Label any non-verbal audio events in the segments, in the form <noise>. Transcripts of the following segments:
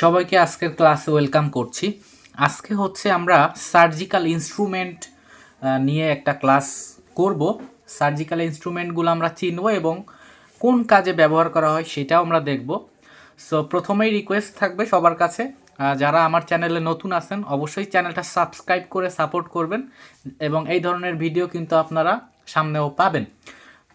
সবাইকে আজকের ক্লাসে ওয়েলকাম করছি। আজকে হচ্ছে আমরা সার্জিক্যাল ইনস্ট্রুমেন্ট নিয়ে একটা ক্লাস করব। সার্জিক্যাল ইনস্ট্রুমেন্টগুলো আমরা চিনব এবং কোন কাজে ব্যবহার করা হয় সেটাও আমরা দেখব। সো প্রথমেই রিকোয়েস্ট থাকবে সবার কাছে। যারা আমার চ্যানেলে নতুন আছেন, অবশ্যই চ্যানেলটা সাবস্ক্রাইব করে সাপোর্ট করবেন এবং এই ধরনের ভিডিও কিন্তু আপনারা সামনেও পাবেন।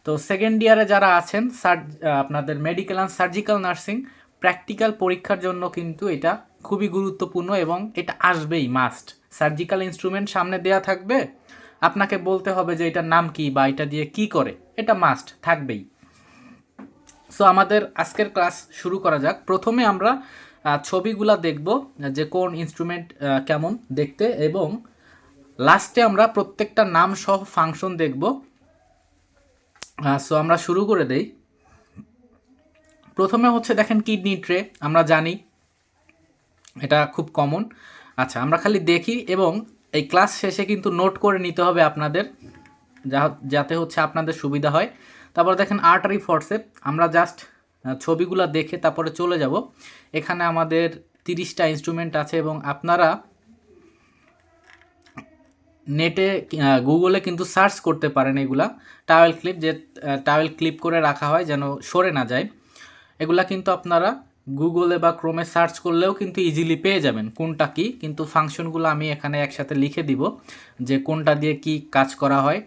তো সেকেন্ড ইয়ারে যারা আছেন, সার্জ আপনাদের medical and surgical nursing practical পরীক্ষার জন্য কিন্তু এটা খুবই গুরুত্বপূর্ণ এবং এটা আসবেই মাস্ট সার্জিক্যাল ইনস্ট্রুমেন্ট সামনে দেয়া থাকবে। আপনাকে বলতে হবে যে এটার নাম কি বা এটা দিয়ে কি করে। এটা মাস্ট থাকবেই। সো আমাদের আজকের ক্লাস শুরু করা যাক। প্রথমে আমরা ছবিগুলা দেখব যে কোন ইনস্ট্রুমেন্ট কেমন দেখতে এবং লাস্টে আমরা প্রত্যেকটা নাম সহ ফাংশন দেখব। সো আমরা শুরু করে দেই। প্রথমে হচ্ছে দেখেন কিডনি ট্রে, আমরা জানি এটা খুব কমন আচ্ছা আমরা খালি দেখি এবং এই ক্লাস শেষে কিন্তু নোট করে নিতে হবে আপনাদের, যা- যাতে হচ্ছে আপনাদের সুবিধা হয়। তারপর দেখেন আর্টারি ফোর্সেপ আমরা জাস্ট ছবিগুলো দেখে তারপরে চলে যাব। এখানে আমাদের তিরিশটা ইনস্ট্রুমেন্ট আছে এবং আপনারা নেটে গুগলে কিন্তু সার্চ করতে পারেন এগুলা। টাওয়েল ক্লিপ যে টাওয়েল ক্লিপ করে রাখা হয় যেন সরে না যায়। এগুলা কিন্তু আপনারা গুগলে বা ক্রোমে সার্চ করলেও কিন্তু ইজিলি পেয়ে যাবেন। কোনটা কি? কিন্তু ফাংশনগুলো আমি এখানে একসাথে লিখে দিব যে কোনটা দিয়ে কি কাজ করা হয়।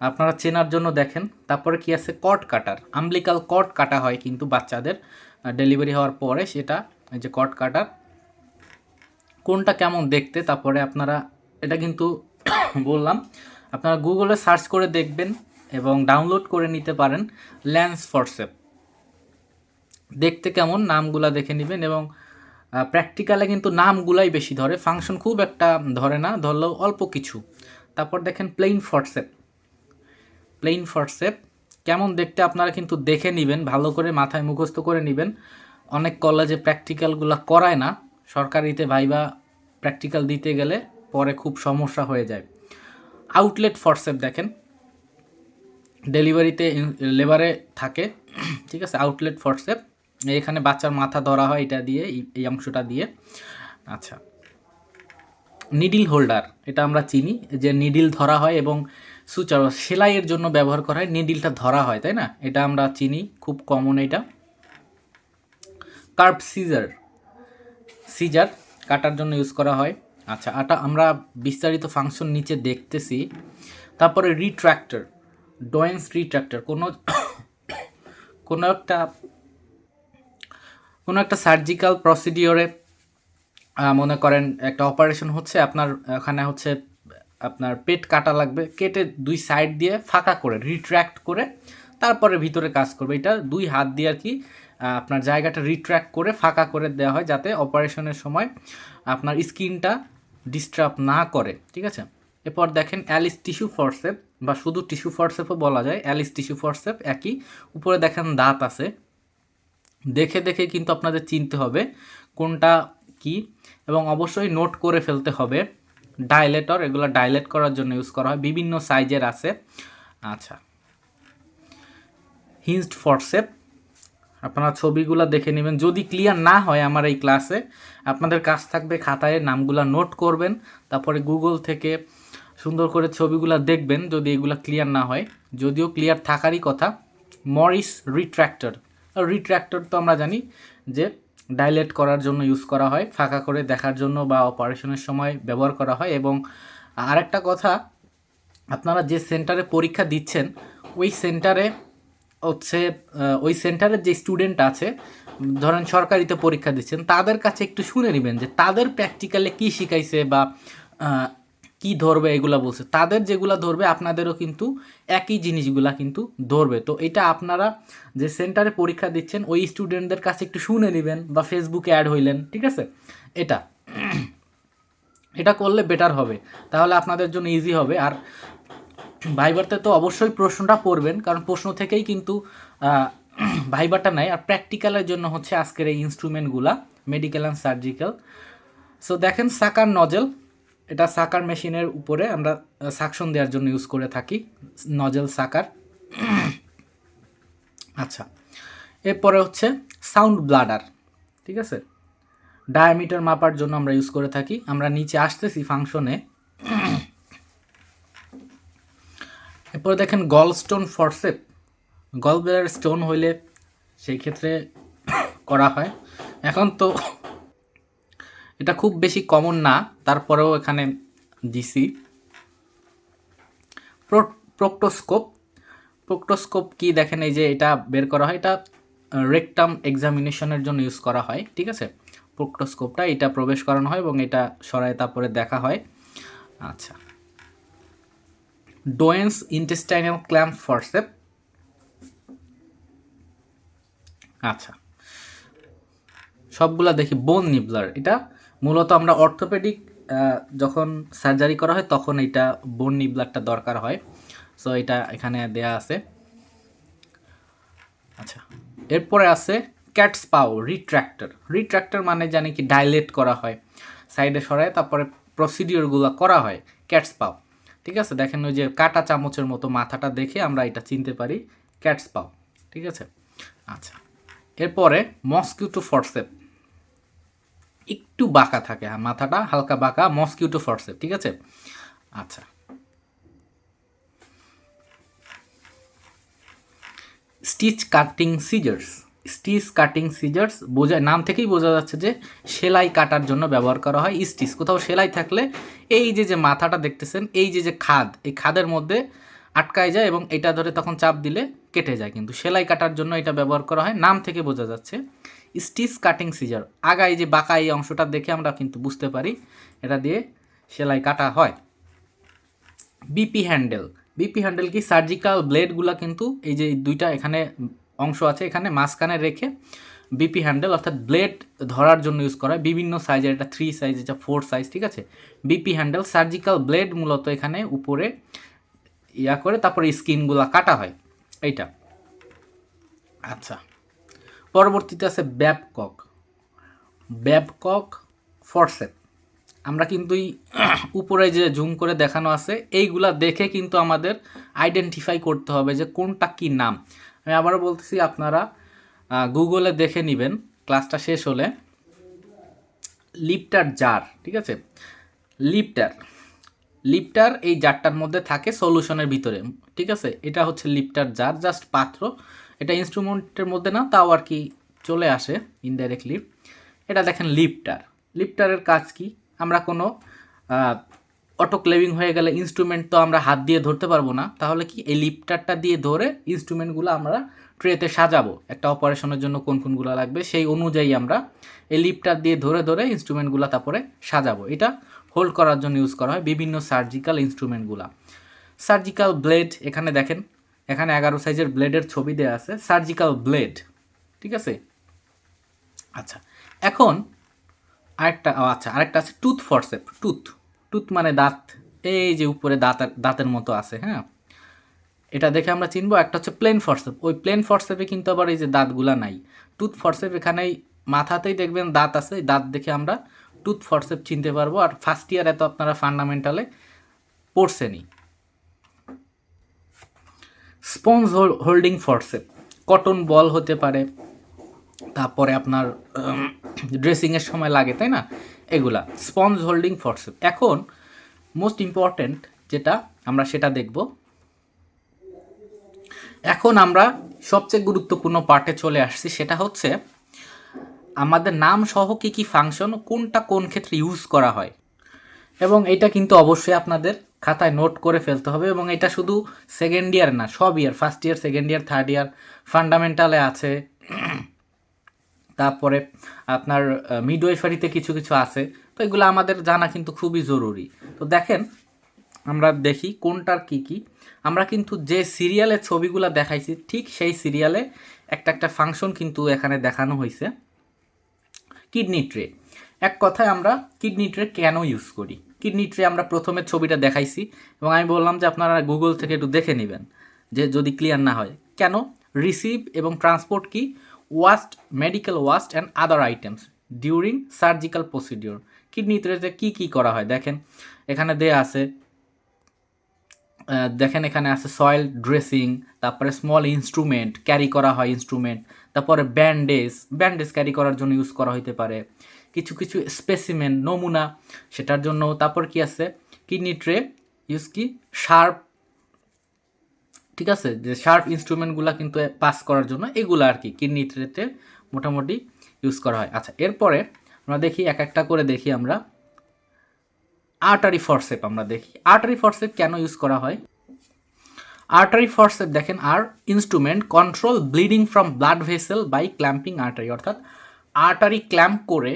আপনারা চেনার জন্য দেখেন, তারপরে কি আছে? কট কাটার আম্বলিকাল কট কাটা হয় কিন্তু বাচ্চাদের। ডেলিভারি হওয়ার পরে সেটা যে কট কাটার কোনটা কেমন দেখতে? তারপরে আপনারা, এটা কিন্তু <coughs> বললাম, আপনারা গুগলে সার্চ করে দেখবেন এবং ডাউনলোড করে নিতে পারেন ল্যান্স ফরসেপ দেখতে কেমন, নামগুলা দেখে নেবেন এবং প্র্যাকটিক্যালে কিন্তু নামগুলাই বেশি ধরে। ফাংশন খুব একটা ধরে না, ধরলেও অল্প কিছু। তারপর দেখেন প্লেইন ফটসেপ প্লেইন ফটসেপ কেমন দেখতে আপনারা কিন্তু দেখে নেবেন, ভালো করে মাথায় মুখস্থ করে নেবেন। অনেক কলেজে প্র্যাকটিক্যালগুলো করায় না, সরকারিতে ভাইবা প্র্যাকটিক্যাল দিতে গেলে পরে খুব সমস্যা হয়ে যায়। আউটলেট ফটসেপ দেখেন। ডেলিভারিতে লেবারে থাকে, ঠিক আছে? আউটলেট ফটসেপ এখানে বাচ্চার মাথা ধরা হয় এটা দিয়ে, এই- অংশটা দিয়ে। আচ্ছা। নিডিল হোল্ডার, এটা আমরা চিনি, যে নিডিল ধরা হয় এবং সুচার সেলাইয়ের জন্য ব্যবহার করা হয়, নিডিলটা ধরা হয়, তাই না? এটা আমরা চিনি, খুব কমন এটা। কার্ভ সিজার সিজার কাটার জন্য ইউজ করা হয়। আচ্ছা আটা, আমরা বিস্তারিত ফাংশন নিচে দেখতেছি। তারপরে রিট্র্যাক্টর ডয়েন্স রিট্র্যাক্টর কোনো <coughs> কোনো একটা কোনো একটা সার্জিক্যাল প্রসিডিওরে মনে করেন একটা অপারেশন হচ্ছে, আপনার ওখানে হচ্ছে, আপনার পেট কাটা লাগবে, কেটে দুই সাইড দিয়ে ফাঁকা করে রিট্র্যাক্ট করে, তারপরে ভিতরে কাজ করবে। এটা দুই হাত দিয়ে আর কি আপনার জায়গাটা রিট্র্যাক্ট করে, ফাঁকা করে দেওয়া হয় যাতে অপারেশনের সময় আপনার স্কিনটা ডিস্টার্ব না করে, ঠিক আছে? এরপর দেখেন অ্যালিস টিস্যু ফরসেপ বা শুধু টিস্যু ফরসেপও বলা যায় অ্যালিস টিস্যু ফরসেপ একই, উপরে দেখেন দাঁত আছে। দেখে দেখে কিন্তু আপনাদের চিনতে হবে কোনটা কি এবং অবশ্যই নোট করে ফেলতে হবে। ডাইলেটর এগুলো ডাইলেট করার জন্য ইউজ করা হয়। বিভিন্ন সাইজের আছে। আচ্ছা। হিঞ্জড ফরসেপ আপনারা ছবিগুলো দেখে নেবেন। যদি ক্লিয়ার না হয় আমার এই ক্লাসে আপনাদের কাজ থাকবে খাতায় নামগুলো নোট করবেন, তারপরে গুগল থেকে সুন্দর করে ছবিগুলো দেখবেন যদি এগুলো ক্লিয়ার না হয়। যদিও ক্লিয়ার থাকারই কথা মরিস রিট্র্যাক্টর রিট্র্যাক্টর তো আমরা জানি যে ডাইলেট করার জন্য ইউজ করা হয়, ফাঁকা করে দেখার জন্য বা অপারেশনের সময় ব্যবহার করা হয় এবং আরেকটা কথা, আপনারা যে সেন্টারে পরীক্ষা দিচ্ছেন, ওই সেন্টারে হচ্ছে ওই সেন্টারের যে স্টুডেন্ট আছে, ধরেন সরকারিতে পরীক্ষা দিচ্ছেন, তাদের কাছে একটু শুনে নেবেন যে তাদের প্র্যাকটিক্যালে কী শিখাইছে বা কি ধরবে এগুলা বলছে। তাদের যেগুলা ধরবে, আপনাদেরও কিন্তু একই জিনিসগুলা কিন্তু ধরবে। তো এটা আপনারা যে সেন্টারে পরীক্ষা দিচ্ছেন, ওই স্টুডেন্টদের কাছে একটু শুনে নেবেন বা ফেসবুকে অ্যাড হইলেন, ঠিক আছে? এটা এটা করলে বেটার হবে। তাহলে আপনাদের জন্য ইজি হবে। আর ভাইবারতে তো অবশ্যই প্রশ্নটা পড়বেন, কারণ প্রশ্ন থেকেই কিন্তু ভাইবারটা নেয় আর প্র্যাকটিক্যালের জন্য হচ্ছে আজকের এই ইনস্ট্রুমেন্টগুলা মেডিকেল অ্যান্ড সার্জিক্যাল সো দেখেন, সাকার নজেল এটা সাকার মেশিনের উপরে আমরা সাকশন দেওয়ার জন্য ইউজ করে থাকি নজেল সাকার। আচ্ছা এরপরে হচ্ছে সাউন্ড ব্লাডার ঠিক আছে? ডায়ামিটার মাপার জন্য আমরা ইউজ করে থাকি। আমরা নিচে আসতেছি ফাংশনে এরপরে দেখেন gall stone forceps gall bladder stone হইলে সেই ক্ষেত্রে করা হয়। এখন তো এটা খুব বেশি কমন না, তারপরেও এখানে দিছি প্রোক্টোস্কোপ প্রোক্টোস্কোপ কি দেখেন, এই যে এটা বের করা হয়, এটা রেকটাম এক্সামিনেশনের জন্য ইউজ করা হয়, ঠিক আছে? প্রোক্টোস্কোপটা এটা প্রবেশ করানো হয় এবং এটা সরায় তারপরে দেখা হয়। আচ্ছা। ডোয়েন্স ইন্টেস্টাইনাল ক্ল্যাম্প ফরসেপ আচ্ছা। সবগুলা দেখি বোন নিবলার এটা মূলত আমরা অর্থোপেডিক যখন সার্জারি করা হয়, তখন এটা বোন নিবলারটা দরকার হয়। সো এটা এখানে দেয়া আছে। আচ্ছা এরপরে আছে ক্যাটস পাও রিট্র্যাক্টর রিট্র্যাক্টর মানে জানি কি ডাইলেট করা হয় সাইডে সরায়, তারপরে প্রসিডিওরগুলো করা হয় ক্যাটস পাও ঠিক আছে? দেখেন ওই যে কাটা চামচের মতো মাথাটা দেখে আমরা এটা চিনতে পারি ক্যাটস পাও ঠিক আছে? আচ্ছা এরপরে মসকিউটো ফরসেপ একটু বাঁকা থাকে মাথাটা হালকা বাঁকা মসকিউটো ফরসেপ ঠিক আছে? আচ্ছা। Stitch cutting scissors stitch cutting scissors বোঝা, নাম থেকেই বোঝা যাচ্ছে যে সেলাই কাটার জন্য ব্যবহার করা হয় স্টিচ কোথাও সেলাই থাকলে এই যে যে মাথাটা দেখতেছেন, এই যে যে খাদ, এই খাদের মধ্যে আটকায় যায় এবং এটা ধরে তখন চাপ দিলে কেটে যায়। কিন্তু সেলাই কাটার জন্য এটা ব্যবহার করা হয়, নাম থেকে বোঝা যাচ্ছে। Stitch cutting scissor. আগায় যে বাঁকা এই অংশটা দেখে আমরা কিন্তু বুঝতে পারি, এটা দিয়ে সেলাই কাটা হয়। BP handle. বিপি হ্যান্ডেল কি সার্জিক্যাল ব্লেডগুলো কিন্তু এই যে দুইটা এখানে অংশ আছে, এখানে মাঝখানে রেখে বিপি হ্যান্ডেল অর্থাৎ ব্লেড ধরার জন্য ইউজ করা হয়। বিভিন্ন সাইজের, এটা থ্রি সাইজ এটা ফোর সাইজ ঠিক আছে? বিপি হ্যান্ডেল সার্জিক্যাল ব্লেড মূলত এখানে উপরে ইয়া করে তারপরে স্কিনগুলো কাটা হয়। এইটা। আচ্ছা। পরবর্তীতে আছে ব্যাবকক ব্যাবকক ফরসেপ। আমরা কিন্তু এই <clears throat> উপরে যে জুম করে দেখানো আছে, এইগুলা দেখে কিন্তু আমাদের আইডেন্টিফাই করতে হবে যে কোনটা কি নাম। আমি আবারও বলতেছি, আপনারা গুগলে দেখে নেবেন, ক্লাসটা শেষ হলে। লিপটার জার, ঠিক আছে? লিপটার। লিপটার এই জারটার মধ্যে থাকে সলিউশনের ভিতরে, ঠিক আছে? এটা হচ্ছে লিপটার জার জাস্ট পাত্র। এটা ইনস্ট্রুমেন্টের মধ্যে না, তাও আর কি চলে আসে ইনডাইরেক্টলি এটা দেখেন লিপটার লিপটারের কাজ কি? আমরা কোনো অটোক্লেভিং হয়ে গেলে ইনস্ট্রুমেন্ট তো আমরা হাত দিয়ে ধরতে পারব না। তাহলে কি এই লিপটারটা দিয়ে ধরে ইনস্ট্রুমেন্টগুলো আমরা ট্রেতে সাজাবো? একটা অপারেশনের জন্য কোন কোনগুলো লাগবে? সেই অনুযায়ী আমরা এই লিপটার দিয়ে ধরে ধরে ইনস্ট্রুমেন্টগুলো তারপরে সাজাবো। এটা হোল্ড করার জন্য ইউজ করা হয় বিভিন্ন সার্জিক্যাল ইনস্ট্রুমেন্টগুলো সার্জিক্যাল ব্লেড এখানে দেখেন এখানে এগারো সাইজের ব্লেডের ছবি দেওয়া আছে সার্জিক্যাল ব্লেড ঠিক আছে? আচ্ছা এখন আরেকটা আচ্ছা আরেকটা আছে টুথ ফরসেপ টুথ টুথ মানে দাঁত, এই যে উপরে দাঁতের দাঁতের মতো আছে হ্যাঁ? এটা দেখে আমরা চিনবো, একটা হচ্ছে প্লেন ফরসেপ ওই প্লেন ফরসেপে কিন্তু আবার এই যে দাঁতগুলা নাই। টুথ ফরসেপ এখানেই মাথাতেই দেখবেন দাঁত আছে দাঁত দেখে আমরা টুথ ফরসেপ চিনতে পারব, আর ফার্স্ট ইয়ারে তো আপনারা ফান্ডামেন্টালে পড়ছেনই। Sponge holding forceps cotton ball হতে পারে, তারপরে আপনার ড্রেসিংয়ের সময় লাগে, তাই না? এগুলা, স্পঞ্জ হোল্ডিং ফরসেপ এখন মোস্ট ইম্পর্ট্যান্ট যেটা, আমরা সেটা দেখব। এখন আমরা সবচেয়ে গুরুত্বপূর্ণ পার্টে চলে আসছি, সেটা হচ্ছে, আমাদের নাম সহ কী কী ফাংশন কোনটা কোন ক্ষেত্রে ইউজ করা হয়। এবং এটা কিন্তু অবশ্যই আপনাদের খাতায় নোট করে ফেলতে হবে এবং এটা শুধু সেকেন্ড ইয়ার না, সব year first year second year third year ফান্ডামেন্টালে আছে। তারপরে আপনার মিডওয়াইফারিতে কিছু কিছু আছে। তো এগুলো আমাদের জানা কিন্তু খুবই জরুরি। তো দেখেন, আমরা দেখি কোনটার কি কি। আমরা কিন্তু যে সিরিয়ালে ছবিগুলো দেখাইছি, ঠিক সেই সিরিয়ালে একটা একটা ফাংশন কিন্তু এখানে দেখানো হয়েছে কিডনি ট্রে। এক কথায় আমরা কিডনি ট্রে কেন ইউজ করি? কিডনি ট্রে আমরা প্রথমে ছবিটা দেখাইছি এবং আমি বললাম যে আপনারা গুগল থেকে একটু দেখে নেবেন যে যদি ক্লিয়ার না হয়। কেন? রিসিভ এবং ট্রান্সপোর্ট কি? Waste medical waste and other items during surgical procedure kidney ট্রেতে কী কী করা হয়? দেখেন, এখানে দেয়া আছে দেখেন এখানে আছে সয়েল ড্রেসিং তারপরে স্মল ইনস্ট্রুমেন্ট ক্যারি করা হয় ইনস্ট্রুমেন্ট তারপরে ব্যান্ডেজ ব্যান্ডেজ ক্যারি করার জন্য ইউজ করা হইতে পারে। কিছু কিছু স্পেসিমেন নমুনা, সেটার জন্য। তারপর কি আছে? কিডনি ট্রে, ইউজ কি? শার্প, ঠিক আছে? যে শার্প ইনস্ট্রুমেন্টগুলো কিন্তু পাস করার জন্য এগুলো আর কি, কিডনি ট্রেতে মোটামুটি ইউজ করা হয়। আচ্ছা এরপরে আমরা দেখি, এক একটা করে দেখি আমরা। আর্টারি ফরসেপ আমরা দেখি। আর্টারি ফরসেপ কেন ইউজ করা হয়? আর্টারি ফরসেপ দেখেন আর instrument control bleeding from blood vessel by clamping artery অর্থাৎ আর্টারি ক্ল্যাম্প করে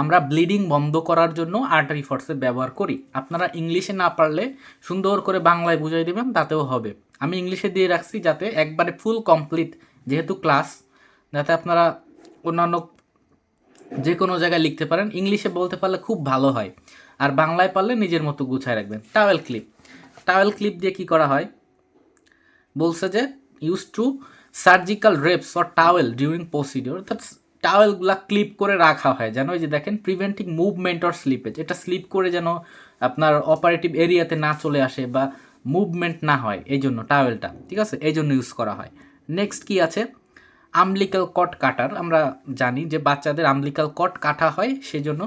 আমরা ব্লিডিং বন্ধ করার জন্য আর্টারি ফরসেপ ব্যবহার করি। আপনারা ইংলিশে না পারলে সুন্দর করে বাংলায় বুঝাই দেবেন, তাতেও হবে। আমি ইংলিশে দিয়ে রাখছি যাতে একবারে ফুল কমপ্লিট যেহেতু ক্লাস, যাতে আপনারা অন্যান্য যে কোনো জায়গায় লিখতে পারেন। ইংলিশে বলতে পারলে খুব ভালো হয়। আর বাংলায় পারলে নিজের মতো গুছায় রাখবেন। Towel clip. টাওয়েল ক্লিপ দিয়ে কি করা হয়? বলছে যে use to surgical drapes or towel during procedure অর্থাৎ টাওয়েলগুলা ক্লিপ করে রাখা হয়। যেন ওই যে দেখেন প্রিভেন্টিং মুভমেন্ট অর স্লিপেজ এটা স্লিপ করে যেন আপনার অপারেটিভ এরিয়াতে না চলে আসে বা মুভমেন্ট না হয় এই জন্য টাওয়েলটা ঠিক আছে? এই জন্য ইউজ করা হয়। নেক্সট কি আছে? আমলিকাল কট কাটার আমরা জানি যে বাচ্চাদের আমলিকাল কট কাটা হয় সেই জন্য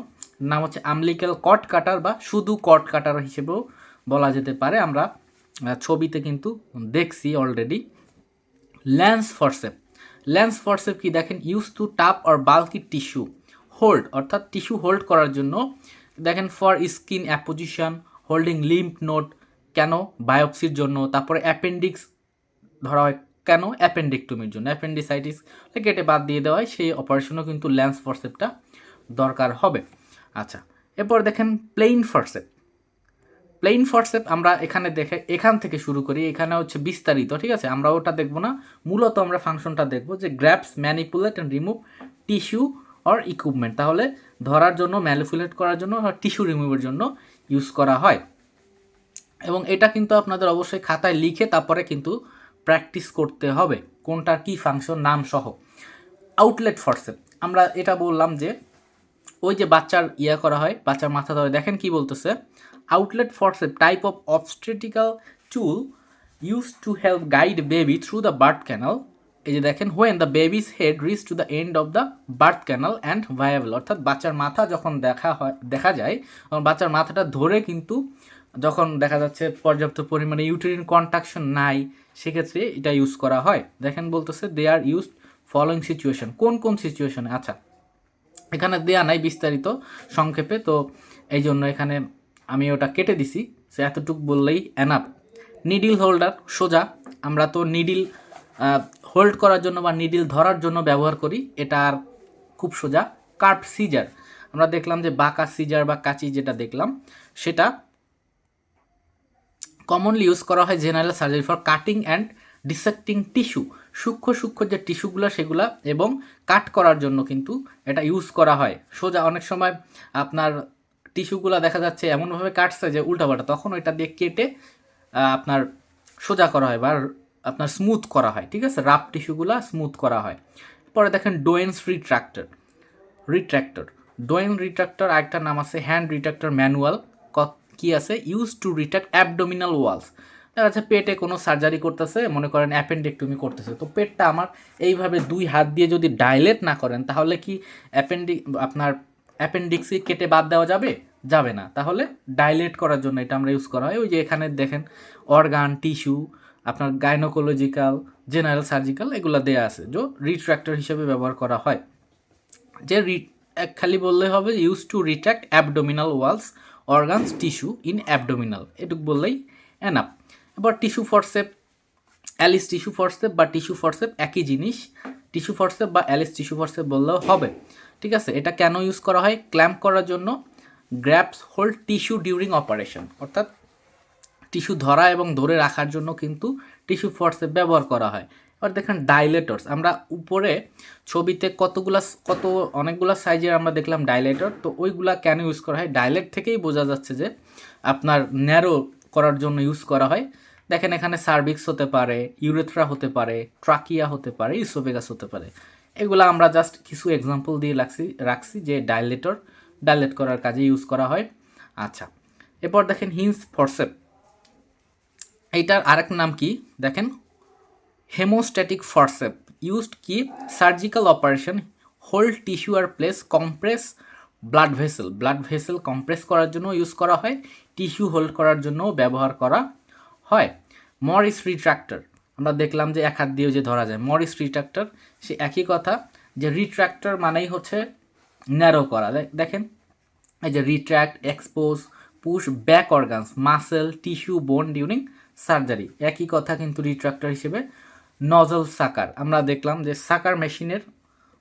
নাম হচ্ছে আমলিকাল কট কাটার বা শুধু কট কাটার হিসেবেও বলা যেতে পারে। আমরা ছবিতে কিন্তু দেখছি already lance forceps lance forceps কি দেখেন? Use to tap or bulky tissue hold অর্থাৎ টিস্যু হোল্ড করার জন্য। দেখেন for skin apposition holding limp note কেন? বায়োপসির জন্য। তারপরে অ্যাপেন্ডিক্স ধরা হয় কেন? অ্যাপেন্ডিকটমির জন্য। অ্যাপেন্ডিসাইটিস কেটে বাদ দিয়ে দেওয়া হয়, সেই অপারেশনও কিন্তু ল্যান্স ফরসেপটা দরকার হবে। আচ্ছা এরপর দেখেন প্লেইন ফরসেপ প্লেইন ফরসেপ আমরা এখানে দেখে, এখান থেকে শুরু করি, এখানে হচ্ছে বিস্তারিত, ঠিক আছে? আমরা ওটা দেখব না। মূলত আমরা ফাংশনটা দেখব যে grasps manipulate and remove tissue or equipment তাহলে ধরার জন্য ম্যানিপুলেট করার জন্য আর টিস্যু রিমুভের জন্য ইউজ করা হয়। এবং এটা কিন্তু আপনাদের অবশ্যই খাতায় লিখে তারপরে কিন্তু প্র্যাকটিস করতে হবে, কোনটার কি ফাংশন নাম সহ। আউটলেট ফরসেপ আমরা এটা বললাম যে ওই যে বাচ্চার ইয়া করা হয়, বাচ্চার মাথা ধরে, দেখেন কি বলতেছে? Outlet forceps type of obstetrical tool use to help guide baby through the birth canal এই যে দেখেন when the baby's head reach to the end of the birth canal and viable অর্থাৎ বাচ্চার মাথা যখন দেখা হয়, দেখা যায়, তখন বাচ্চার মাথাটা ধরে কিন্তু যখন দেখা যাচ্ছে পর্যাপ্ত পরিমাণে ইউটেরিন কন্ট্রাকশন নাই, সেক্ষেত্রে এটা ইউজ করা হয়। দেখেন বলতেছে they are use following situation কোন কোন সিচুয়েশনে আচ্ছা এখানে দেয়া নাই বিস্তারিত সংক্ষেপে, তো এই জন্য এখানে আমি ওটা কেটে দিছি। সে এতটুক বললেই এনাফ নিডিল হোল্ডার সোজা। আমরা তো নিডিল হোল্ড করার জন্য বা নিডিল ধরার জন্য ব্যবহার করি। এটা আর খুব সোজা। কার্ভ সিজার আমরা দেখলাম যে বাঁকা সিজার বা কাঁচি যেটা দেখলাম, সেটা কমনলি ইউজ করা হয় general surgery for cutting and dissecting tissue সূক্ষ্ম সূক্ষ্ম যে টিস্যুগুলো, সেগুলা এবং কাট করার জন্য কিন্তু এটা ইউজ করা হয়। সোজা অনেক সময় আপনার টিস্যুগুলো দেখা যাচ্ছে এমনভাবে কাটছে যে উল্টাপাল্টা, তখন ওইটা দিয়ে কেটে আপনার সোজা করা হয় বা আপনার স্মুথ করা হয়, ঠিক আছে? রাফ টিস্যুগুলো স্মুথ করা হয়। পরে দেখেন Doyen's retractor retractor Doyen retractor আরেকটা নাম আছে হ্যান্ড রিট্রাক্টর ম্যানুয়াল কি আছে? Use to retract abdominal walls যাচ্ছে পেটে কোনো সার্জারি করতেছে, মনে করেন অ্যাপেন্ডেক্টমি করতেছে। তো পেটটা আমার এইভাবে দুই হাত দিয়ে যদি ডাইলেট না করেন, তাহলে কি অ্যাপেন্ডি আপনার অ্যাপেন্ডিক্সই কেটে বাদ দেওয়া যাবে? যাবে না। তাহলে ডাইলেট করার জন্য এটা আমরা ইউজ করা হয়। ওই যে এখানে দেখেন অর্গান টিস্যু আপনার গাইনোকোলজিক্যাল জেনারেল সার্জিক্যাল এগুলো দেয়া আছে, যে রিট্রাক্টর হিসেবে ব্যবহার করা হয়। যে রি- এক খালি বললে হবে use to retract abdominal walls organs tissue in abdominal এটুকু বললেই এনাফ এবার tissue forcep, Allis tissue forcep বা টিস্যু ফরসেপ একই জিনিস। টিস্যু ফরসেপ বা অ্যালিস টিস্যু ফরসেপ বললেও হবে। ঠিক আছে? এটা কেন ইউজ করা হয়? ক্ল্যাম্প করার জন্য grasps hold tissue during operation অর্থাৎ টিস্যু ধরা এবং ধরে রাখার জন্য কিন্তু টিস্যু ফোর্সে ব্যবহার করা হয়। এবার দেখেন ডাইলেটরস আমরা উপরে ছবিতে কতগুলা কত অনেকগুলো সাইজের আমরা দেখলাম ডাইলেটর তো ওইগুলা কেন ইউজ করা হয়? ডাইলেট থেকেই বোঝা যাচ্ছে যে আপনার ন্যারো করার জন্য ইউজ করা হয়। দেখেন এখানে সার্ভিক্স হতে পারে, ইউরেথ্রা হতে পারে, ট্রাকিয়া হতে পারে, ইসোভেগাস হতে পারে। এগুলা আমরা জাস্ট কিছু এক্সাম্পল দিয়ে রাখছি রাখছি যে ডাইলেটর ডাইলেট করার কাজে ইউজ করা হয়। আচ্ছা এরপর দেখেন হিন্স ফরসেপ এইটার আরেক নাম কি? দেখেন হেমোস্ট্যাটিক ফরসেপ ইউজড কি? সার্জিক্যাল অপারেশন হোল্ড টিস্যু আর place compress blood vessel blood vessel compress করার জন্য ইউজ করা হয় টিস্যু হোল্ড করার জন্যও ব্যবহার করা হয়। মরিস রিট্রাক্টর আমরা দেখলাম যে এক হাত দিয়েও যে ধরা যায়। মরিস রিট্রাক্টর সে একই কথা যে রিট্রাক্টর মানেই হচ্ছে ন্যারো করা। দেখেন, এই যে retract expose push back organs muscle tissue bone during surgery একই কথা কিন্তু রিট্রাক্টর হিসেবে নজল সাকার আমরা দেখলাম যে সাকার মেশিনের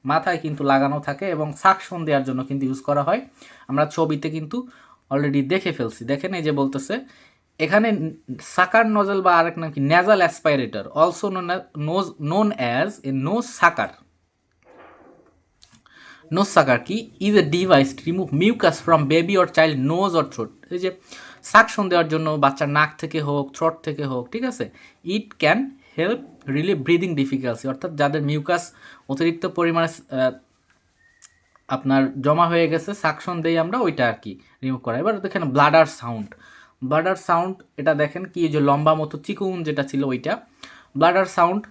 মাথায় কিন্তু লাগানো থাকে এবং সাকশন দেওয়ার জন্য কিন্তু ইউজ করা হয়। আমরা ছবিতে কিন্তু অলরেডি দেখে ফেলছি। দেখেন, এই যে বলতেছে এখানে সাকার নজল বা আরেক নাম কি? Nasal aspirator also nose known as a nose sucker nose sucker কি? Is a device remove mucus from baby or child nose or throat এই যে সাকশন দেওয়ার জন্য বাচ্চার নাক থেকে হোক থ্রোট থেকে হোক, ঠিক আছে? It can help relieve breathing difficulty অর্থাৎ যাদের মিউকাস অতিরিক্ত পরিমাণে আপনার জমা হয়ে গেছে সাকশন দেই আমরা ওইটা আর কি রিমুভ করা। এবার দেখেন ব্লাডার সাউন্ড ব্লাডার সাউন্ড, এটা দেখেন কি যে লম্বা মতো চিকুন যেটা ছিল ওইটা। ব্লাডার সাউন্ড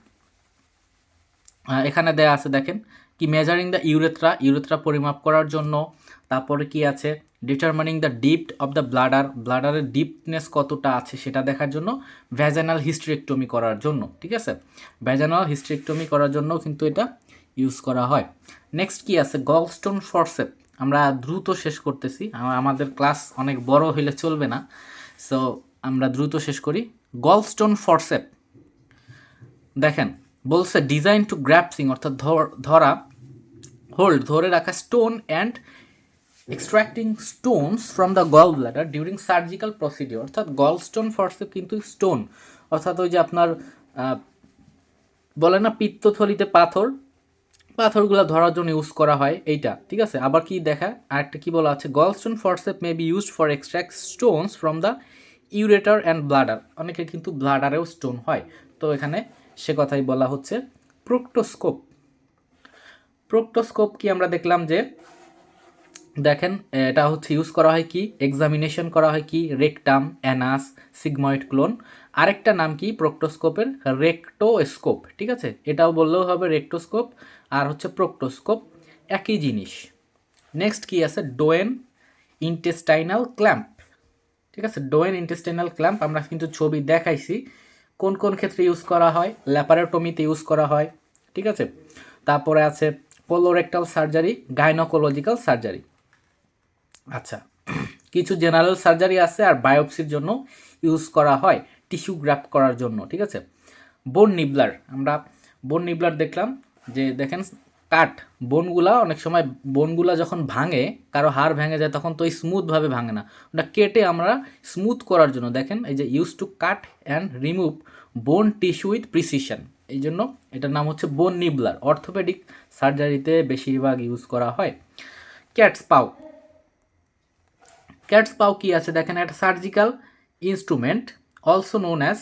এখানে দেয়া আছে, দেখেন কি মেজারিং দ্য ইউরেথ্রা ইউরেথ্রা পরিমাপ করার জন্য। তারপরে কি আছে? Determining the depth of the bladder ব্লাডারের deepness কতটা আছে সেটা দেখার জন্য। ভ্যাজানাল হিস্ট্রেক্টমি করার জন্য, ঠিক আছে? ভ্যাজানাল হিস্ট্রেক্টমি করার জন্য কিন্তু এটা ইউজ করা হয়। নেক্সট কি আছে? গলস্টোন ফরসেপ আমরা দ্রুত শেষ করতেছি। আম- আমাদের ক্লাস অনেক বড় হইলে চলবে না। সো আমরা দ্রুত শেষ করি। গলস্টোন ফরসেপ দেখেন, বলছে ডিজাইন টু গ্র্যাপসিং অর্থাৎ ধর- হোল্ড ধরে রাখা stone and extracting stones from the gall bladder during surgical procedure অর্থাৎ গল স্টোন ফর্সে কিন্তু স্টোন অর্থাৎ ওই যে আপনার বলে না পিত্তথলিতে পাথর? পাথরগুলো ধরার জন্য ইউজ করা হয় এইটা, ঠিক আছে? আবার কি দেখা? আরেকটা কি বলা আছে? Gallstone forceps may be used for extract stones from the ureter and bladder অনেকে কিন্তু ব্লাডারেও স্টোন হয়। তো এখানে সে কথাই বলা হচ্ছে প্রোক্টোস্কোপ প্রোক্টোস্কোপ কি আমরা দেখলাম যে, দেখেন, এটা হচ্ছে ইউজ করা হয় কি? এক্সামিনেশন করা হয় কি? রেকটাম অ্যানাস সিগময়েড ক্লোন আরেকটা নাম কি? প্রোক্টোস্কোপের রেক্টোস্কোপ ঠিক আছে? এটাও বললেও হবে রেক্টোস্কোপ আর হচ্ছে প্রোক্টোস্কোপ একই জিনিস। নেক্সট কি আছে? ডোয়েন ইন্টেস্টাইনাল ক্ল্যাম্প ঠিক আছে? ডোয়েন ইন্টেস্টাইনাল ক্ল্যাম্প আমরা কিন্তু ছবি দেখাইছি। কোন কোন ক্ষেত্রে ইউজ করা হয়? ল্যাপারেটমিতে ইউজ করা হয়, ঠিক আছে? তারপরে আছে কোলোরেক্টাল সার্জারি গাইনোকোলজিক্যাল সার্জারি আচ্ছা কিছু জেনারেল সার্জারি আছে আর বায়োপসির জন্য ইউজ করা হয়। টিস্যু গ্রাফট করার জন্য, ঠিক আছে? বোন নিবলার, আমরা বোন নিবলার দেখলাম যে, দেখেন, কাঠ, বোনগুলা অনেক সময় বোনগুলা যখন ভাঙে, কারও হাড় ভেঙে যায়, তখন তো ওই স্মুথভাবে ভাঙে না। ওটা কেটে আমরা স্মুথ করার জন্য, দেখেন, এই যে use to cut and remove bone tissue with precision এই জন্য এটার নাম হচ্ছে বোন নিবলার। অর্থোপেডিক সার্জারিতে বেশিরভাগ ইউজ করা হয়। ক্যাটস পাও ক্যাটস পাও কি আছে? দেখেন, একটা surgical instrument also known as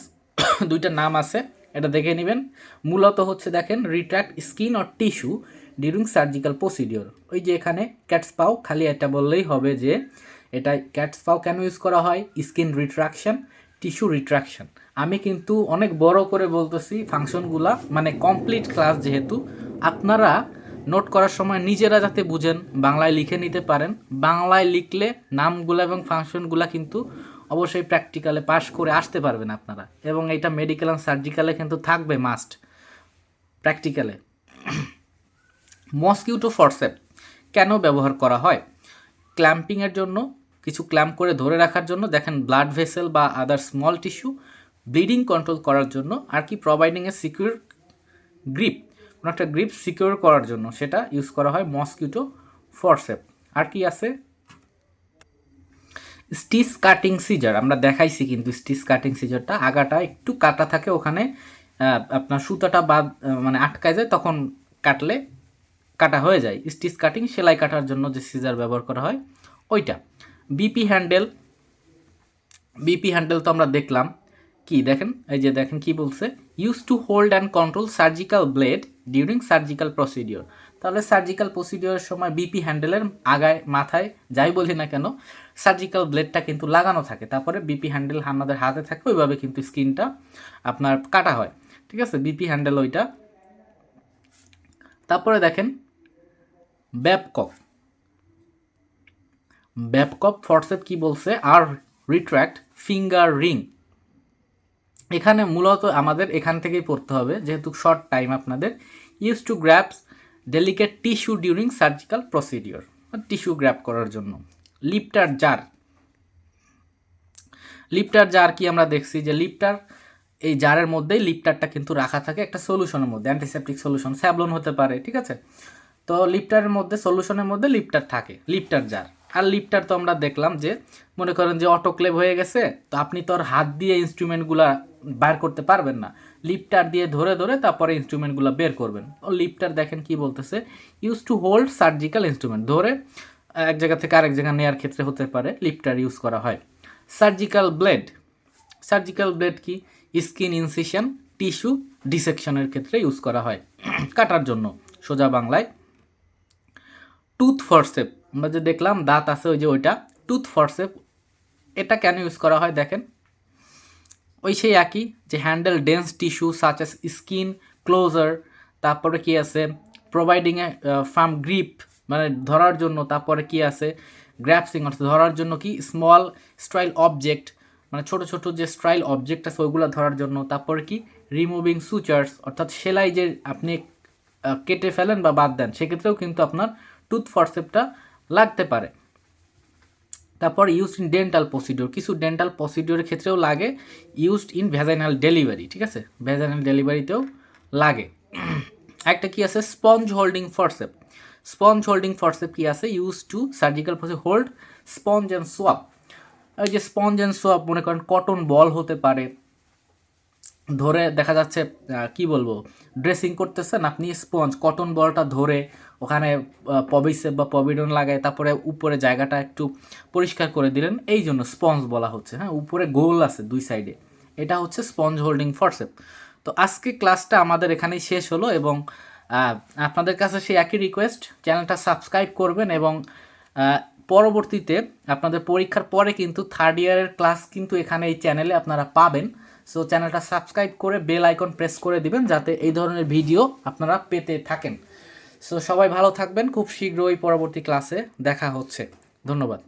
দুইটা নাম আছে, এটা দেখে নেবেন। মূলত হচ্ছে দেখেন retract skin or tissue during surgical procedure ওই যে এখানে ক্যাটস পাও খালি এটা বললেই হবে যে, এটা ক্যাটস পাও কেন ইউজ করা হয়? স্কিন রিট্রাকশন টিস্যু রিট্রাকশন আমি কিন্তু অনেক বড় করে বলতেছি ফাংশনগুলা মানে কমপ্লিট ক্লাস যেহেতু, আপনারা নোট করার সময় নিজেরা যাতে বুঝেন, বাংলায় লিখে নিতে পারেন। বাংলায় লিখলে নামগুলো এবং ফাংশনগুলো কিন্তু অবশ্যই প্র্যাকটিক্যালে পাশ করে আসতে পারবেন আপনারা। এবং এটা মেডিকেল অ্যান্ড সার্জিক্যালে কিন্তু থাকবে মাস্ট প্র্যাকটিক্যালে মসকিউটো ফরসেপ কেন ব্যবহার করা হয়? ক্ল্যাম্পিংয়ের জন্য, কিছু ক্ল্যাম্প করে ধরে রাখার জন্য, দেখেন ব্লাড ভেসেল বা other small tissue bleeding control করার জন্য, আর কি প্রোভাইডিং এ সিকিউর গ্রিপ কোনো একটা গ্রিপ সিকিউর করার জন্য, সেটা ইউজ করা হয় মসকিউটো ফরসেপ আর কি আছে? স্টিচ কাটিং সিজার, আমরা দেখাইছি কিন্তু স্টিচ কাটিং সিজারটা, আগাটা একটু কাটা থাকে ওখানে আপনার সুতাটা বাদ মানে আটকায় যায়, তখন কাটলে কাটা হয়ে যায়। স্টিচ কাটিং, সেলাই কাটার জন্য যে সিজার ব্যবহার করা হয়, ওইটা। বিপি হ্যান্ডেল বিপি হ্যান্ডেল তো আমরা দেখলাম। কি, দেখেন, এই যে দেখেন কি বলছে use to hold and control surgical blade during surgical procedure তাহলে সার্জিক্যাল প্রসিডিওর সময় বিপি হ্যান্ডেলের আগায়, মাথায়, যাই বলি না কেন সার্জিক্যাল ব্লেডটা কিন্তু লাগানো থাকে। তারপরে বিপি হ্যান্ডেল আমাদের হাতে থাকে, ওইভাবে কিন্তু স্কিনটা আপনার কাটা হয়। ঠিক আছে? বিপি হ্যান্ডেল ওইটা। তারপরে দেখেন ব্যাবকক ব্যাপকপ ফরসেপ কি বলছে? আর রিট্র্যাক্ট ফিঙ্গার রিং এখানে মূলত আমাদের এখান থেকেই পড়তে হবে, যেহেতু শর্ট টাইম আপনাদের। Use to grasps delicate tissue during surgical procedure tissue grasp করার জন্য। লিপটার জার। লিপটার জার কি আমরা দেখছি? যে লিপটার, এই জারের মধ্যেই লিপটারটা কিন্তু রাখা থাকে একটা সলিউশনের মধ্যে অ্যান্টিসেপটিক সলিউশন স্যাবলন হতে পারে, ঠিক আছে? তো লিপটারের মধ্যে সলিউশনের মধ্যে লিপটার থাকে, লিপটার জার। আর লিপটার তো আমরা দেখলাম যে, মনে করেন যে অটোক্লেভ হয়ে গেছে, তো আপনি তো আর হাত দিয়ে ইনস্ট্রুমেন্টগুলা বার করতে পারবেন না। লিপটার দিয়ে ধরে ধরে তারপরে ইনস্ট্রুমেন্টগুলো বের করবেন। লিপটার দেখেন কি বলতেছে use to hold surgical instrument ধরে এক জায়গা থেকে আরেক জায়গা নেওয়ার ক্ষেত্রে হতে পারে লিপটার ইউজ করা হয়। সার্জিক্যাল ব্লেড সার্জিক্যাল ব্লেড কি? স্কিন ইনসিশন টিস্যু ডিসেকশনের ক্ষেত্রে ইউজ করা হয়। কাটার জন্য, সোজা বাংলায়। টুথ ফরসেপ আমরা যে দেখলাম, দাঁত আছে ওই যে ওইটা। টুথ ফরসেপ এটা কেন ইউজ করা হয় দেখেন? ওই সেই একই যে handle dense tissue such as skin closure তারপরে কি আছে? প্রোভাইডিং এ ফার্ম গ্রিপ মানে ধরার জন্য, তারপরে কি আছে? গ্র্যাপসিং অর্থাৎ ধরার জন্য কি? স্মল স্ট্রাইল অবজেক্ট মানে ছোট ছোট যে স্ট্রাইল অবজেক্ট আছে, ওইগুলো ধরার জন্য। তারপরে কি? রিমুভিং সুচার্স অর্থাৎ সেলাই যে আপনি কেটে ফেলেন বা বাদ দেন, সেক্ষেত্রেও কিন্তু আপনার টুথ ফরসেপটা লাগতে পারে। তারপর ইউজড ইন ডেন্টাল প্রসিডিওর কিছু ডেন্টাল প্রসিডিওরের ক্ষেত্রেও লাগে ইউজড ইন ভ্যাজাইনাল ডেলিভারি ঠিক আছে? ভ্যাজাইনাল ডেলিভারিতেও লাগে। একটা কি আছে? Sponge holding forceps sponge holding forceps কি আছে? Use to surgical process hold sponge and swab ওই যে স্পঞ্জ অ্যান্ড সোয়াপ মনে করেন কটন বল হতে পারে ধরে দেখা যাচ্ছে কি বলব ড্রেসিং করতেছেন আপনি স্পঞ্জ কটন বলটা ধরে ওখানে পবিসেপ বা পবিডন লাগায়, তারপরে উপরে জায়গাটা একটু পরিষ্কার করে দিলেন। এই জন্য স্পঞ্জ বলা হচ্ছে হ্যাঁ? উপরে গোল আছে দুই সাইডে এটা হচ্ছে স্পঞ্জ হোল্ডিং ফরসেপ তো আজকে ক্লাসটা আমাদের এখানেই শেষ হলো এবং আপনাদের কাছে সেই একই রিকোয়েস্ট চ্যানেলটা সাবস্ক্রাইব করবেন এবং পরবর্তীতে আপনাদের পরীক্ষার পরে কিন্তু থার্ড ইয়ারের ক্লাস কিন্তু এখানে এই চ্যানেলে আপনারা পাবেন। সো চ্যানেলটা সাবস্ক্রাইব করে বেল আইকন প্রেস করে দিবেন যাতে এই ধরনের ভিডিও আপনারা পেতে থাকেন। সো সবাই ভালো থাকবেন। খুব শীঘ্রই পরবর্তী ক্লাসে দেখা হচ্ছে। ধন্যবাদ।